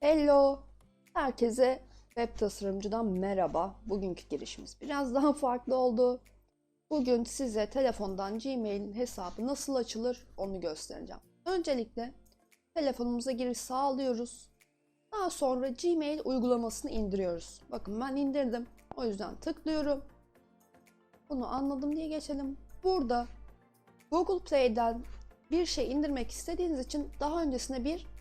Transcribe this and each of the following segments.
Hello. Herkese web tasarımcıdan merhaba. Bugünkü girişimiz biraz daha farklı oldu. Bugün size telefondan Gmail'in hesabı nasıl açılır onu göstereceğim. Öncelikle telefonumuza giriş sağlıyoruz. Daha sonra Gmail uygulamasını indiriyoruz. Bakın ben indirdim. O yüzden tıklıyorum. Bunu anladım diye geçelim. Burada Google Play'den bir şey indirmek istediğiniz için daha öncesinde bir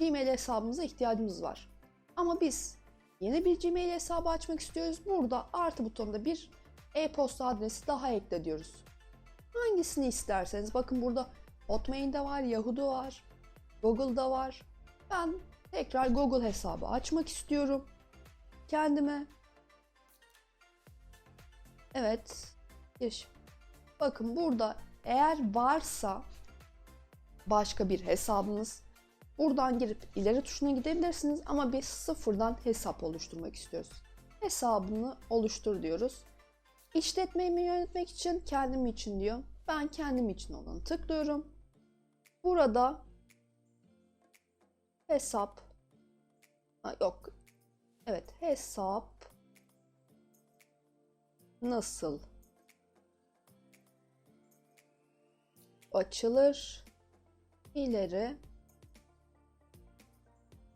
Gmail hesabımıza ihtiyacımız var. Ama biz yeni bir Gmail hesabı açmak istiyoruz. Burada artı butonunda bir e-posta adresi daha ekle diyoruz. Hangisini isterseniz bakın burada Hotmail'de var, Yahoo'da var, Google'da var. Ben tekrar Google hesabı açmak istiyorum. Kendime. Evet. Giriş. Bakın burada eğer varsa başka bir hesabınız Buradan girip ileri tuşuna gidebilirsiniz ama biz sıfırdan hesap oluşturmak istiyoruz. Hesabını oluştur diyoruz. İşletmeyi yönetmek için kendim için diyor. Ben kendim için olanı tıklıyorum. Burada hesap ha, yok. Evet hesap nasıl açılır? İleri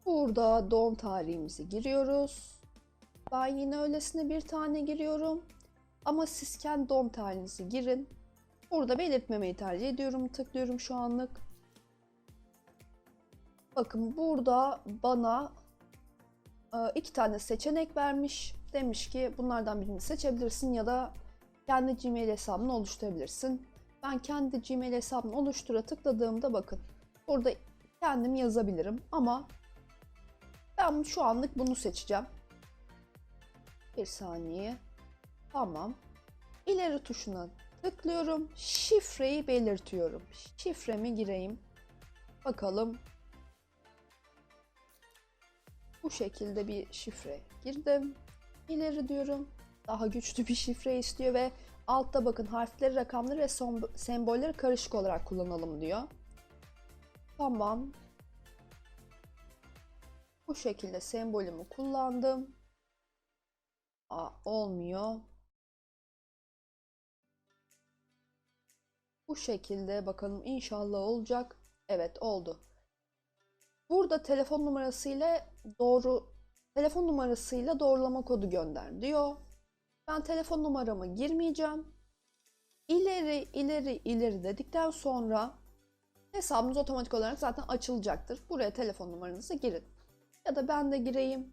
Burada doğum tarihimizi giriyoruz. Ben yine öylesine bir tane giriyorum. Ama siz kendi doğum tarihinizi girin. Burada belirtmemeyi tercih ediyorum. Tıklıyorum şu anlık. Bakın burada bana e, iki tane seçenek vermiş. Demiş ki bunlardan birini seçebilirsin ya da kendi Gmail hesabını oluşturabilirsin. Ben kendi Gmail hesabını oluştura tıkladığımda bakın burada kendim yazabilirim ama ben şu anlık bunu seçeceğim. Bir saniye. Tamam. İleri tuşuna tıklıyorum. Şifreyi belirtiyorum. Şifremi gireyim. Bakalım. Bu şekilde bir şifre girdim. İleri diyorum. Daha güçlü bir şifre istiyor ve altta bakın harfleri, rakamları ve sembolleri karışık olarak kullanalım diyor. Tamam. Bu şekilde sembolümü kullandım. Aa, olmuyor. Bu şekilde bakalım inşallah olacak. Evet oldu. Burada telefon numarasıyla doğru telefon numarasıyla doğrulama kodu gönder diyor. Ben telefon numaramı girmeyeceğim. İleri ileri ileri dedikten sonra hesabınız otomatik olarak zaten açılacaktır. Buraya telefon numaranızı girin. Ya da ben de gireyim.